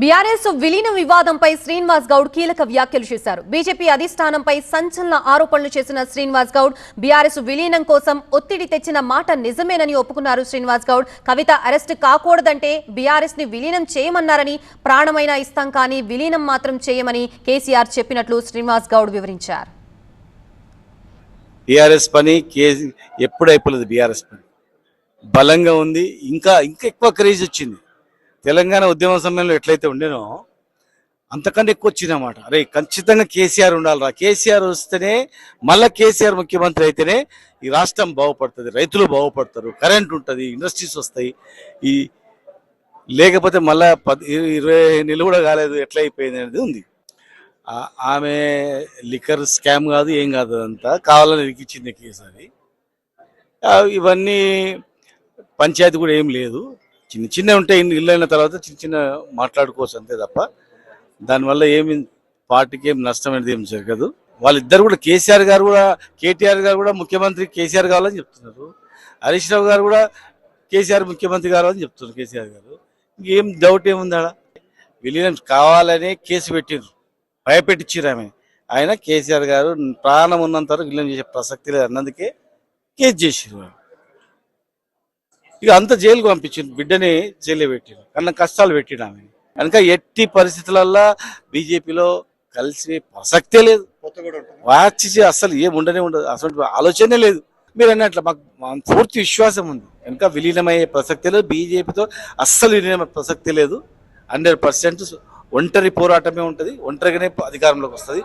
BRS విలీన వివాదంపై శ్రీనివాస్ గౌడ్ కీలక వ్యాఖ్యలు చేశారు. బీజేపీ అధిష్టానంపై సంచలన ఆరోపణలు చేసిన శ్రీనివాస్ గౌడ్ బీఆర్ఎస్ విలీనం కోసం ఒత్తిడి తెచ్చిన మాట నిజమేనని ఒప్పుకున్నారు శ్రీనివాస్ గౌడ్. కవిత అరెస్ట్ కాకూడదంటే బీఆర్ఎస్ని విలీనం చేయమన్నారని ప్రాణమైనా ఇస్తాం కానీ విలీనం మాత్రం చేయమని కేసీఆర్ చెప్పినట్లు శ్రీనివాస్ గౌడ్ వివరించారు. బీఆర్ఎస్ పని ఎప్పుడు అయిపోలేదు బీఆర్ఎస్ పని. బలంగా ఉంది. ఇంకా ఇంకా ఎక్కువ క్రేజ్ వచ్చింది. తెలంగాణ ఉద్యమ సమయంలో ఎట్లయితే ఉండేనో అంతకంటే ఎక్కువ వచ్చిందన్నమాట. అరే ఖచ్చితంగా కేసీఆర్ ఉండాలిరా. కేసీఆర్ వస్తేనే మళ్ళీ కేసీఆర్ ముఖ్యమంత్రి అయితేనే ఈ రాష్ట్రం బాగుపడుతుంది రైతులు బాగుపడతారు కరెంట్ ఉంటుంది ఇండస్ట్రీస్ వస్తాయి. ఈ లేకపోతే మళ్ళా పది ఇరవై నెలలు కూడా కాలేదు ఎట్లా అయిపోయింది అనేది ఉంది. ఆమె లిక్కర్ స్కామ్ కాదు ఏం కాదు అదంతా. కావాలని ఇరికిచ్చింది కేసు అది ఇవన్నీ పంచాయతీ కూడా ఏం లేదు. చిన్న చిన్న ఉంటాయి ఇల్లు అయిన తర్వాత చిన్న చిన్న మాట్లాడుకోవచ్చు అంతే తప్ప. దానివల్ల ఏమి పార్టీకి ఏం నష్టం అనేది ఏం జరగదు. వాళ్ళిద్దరు కూడా కేసీఆర్ గారు కూడా కేటీఆర్ గారు కూడా ముఖ్యమంత్రి కేసీఆర్ కావాలని చెప్తున్నారు. హరీష్ రావు గారు కూడా కేసీఆర్ ముఖ్యమంత్రి కావాలని చెప్తున్నారు కేసీఆర్ గారు. ఇంకేం డౌట్ ఏముంది ఆడ? విలీనం కావాలనే కేసు పెట్టిండ్రు భయపెట్టించారు ఆమె. ఆయన కేసీఆర్ గారు ప్రాణం ఉన్నంత వరకు విలీనం చేసే ప్రసక్తి లేదు అన్నందుకే కేసు చేసిరు ఇక అంత జైలుకు పంపించింది బిడ్డని జైలు పెట్టిండు. కన్నా కష్టాలు పెట్టిడు ఆమె. కనుక ఎట్టి పరిస్థితులల్లో బీజేపీలో కలిసి ప్రసక్తే లేదు. వాచి అసలు ఏం ఉండనే ఉండదు. అసలు ఆలోచనే లేదు. మీరు అన్నట్లు మాకు పూర్తి విశ్వాసం ఉంది. ఇంకా విలీనమయ్యే ప్రసక్తే లేదు. బీజేపీతో అస్సలు విలీనమయ్యే ప్రసక్తి లేదు. హండ్రెడ్ పర్సెంట్ ఒంటరి పోరాటమే ఉంటుంది. ఒంటరిగానే అధికారంలోకి వస్తుంది.